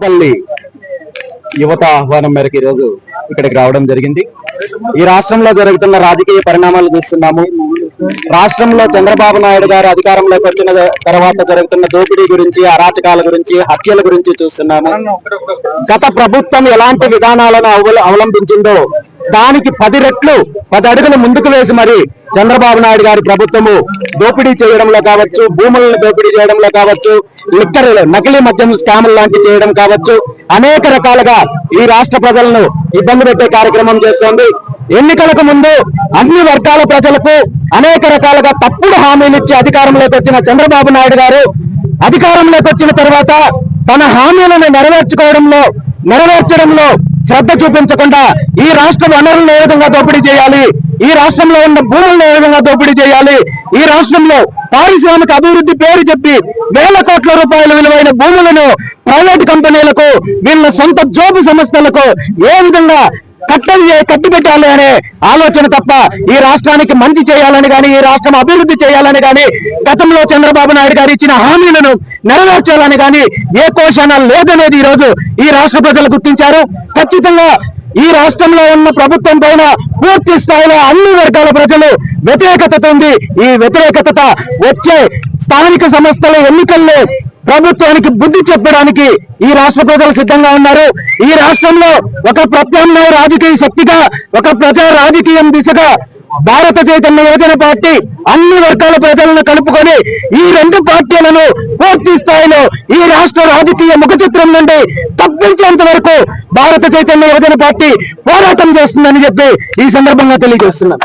తాడేపల్లి యువత ఆహ్వానం మేరకు ఈరోజు ఇక్కడికి రావడం జరిగింది. ఈ రాష్ట్రంలో జరుగుతున్న రాజకీయ పరిణామాలు చూస్తున్నాము. రాష్ట్రంలో చంద్రబాబు నాయుడు గారు అధికారంలోకి వచ్చిన తర్వాత జరుగుతున్న దోపిడీ గురించి అరాచకాల గురించి హత్యల గురించి చూస్తున్నాము. గత ప్రభుత్వం ఎలాంటి విధానాలను అవలంబించిందో దానికి పది రెట్లు పది అడుగులు ముందుకు వేసి మరి చంద్రబాబు నాయుడు గారి ప్రభుత్వము దోపిడీ చేయడంలో కావచ్చు భూములను దోపిడీ చేయడంలో కావచ్చు లిక్కర్ నకిలీ మద్యం స్కాములు లాంటివి చేయడం కావచ్చు అనేక రకాలుగా ఈ రాష్ట్ర ప్రజలను ఇబ్బంది పెట్టే కార్యక్రమం చేస్తోంది. ఎన్నికలకు ముందు అన్ని వర్గాల ప్రజలకు అనేక రకాలుగా తప్పుడు హామీలు ఇచ్చి అధికారంలోకి వచ్చిన చంద్రబాబు నాయుడు గారు అధికారంలోకి వచ్చిన తర్వాత తన హామీలను నెరవేర్చుకోవడంలో నెరవేర్చడంలో శ్రద్ధ చూపించకుండా ఈ రాష్ట్ర వనరులను ఏ విధంగా దోపిడీ చేయాలి? ఈ రాష్ట్రంలో ఉన్న భూములను ఏ విధంగా దోపిడీ చేయాలి? ఈ రాష్ట్రంలో పారిశ్రామిక అభివృద్ధి పేరు చెప్పి వేల కోట్ల రూపాయల విలువైన భూములను ప్రైవేట్ కంపెనీలకు వీళ్ళ సొంత జోబు సంస్థలకు ఏ విధంగా కట్టడి కట్టి పెట్టాలి అనే ఆలోచన తప్ప ఈ రాష్ట్రానికి మంచి చేయాలని గాని ఈ రాష్ట్రం అభివృద్ధి చేయాలని గాని గతంలో చంద్రబాబు నాయుడు గారు ఇచ్చిన హామీలను నెరవేర్చాలని గాని ఏ కోశాన లేదనేది ఈ రోజు ఈ రాష్ట్ర ప్రజలు గుర్తించారు. ఖచ్చితంగా ఈ రాష్ట్రంలో ఉన్న ప్రభుత్వం పైన పూర్తి స్థాయిలో అన్ని వర్గాల ప్రజలు వ్యతిరేకత ఉంది ఈ వ్యతిరేకత వచ్చే స్థానిక సంస్థల ఎన్నికల్లో ప్రభుత్వానికి బుద్ధి చెప్పడానికి ఈ రాష్ట్ర ప్రజలు సిద్ధంగా ఉన్నారు. ఈ రాష్ట్రంలో ఒక ప్రత్యామ్నాయ రాజకీయ శక్తిగా ఒక ప్రజా రాజకీయం దిశగా భారత చైతన్య యోజన పార్టీ అన్ని వర్గాల ప్రజలను కలుపుకొని ఈ రెండు పార్టీలను పూర్తి స్థాయిలో ఈ రాష్ట్ర రాజకీయ ముఖ చిత్రం నుండి తప్పించేంత వరకు భారత చైతన్య యోజన పార్టీ పోరాటం చేస్తుందని చెప్పి ఈ సందర్భంగా తెలియజేస్తున్నాను.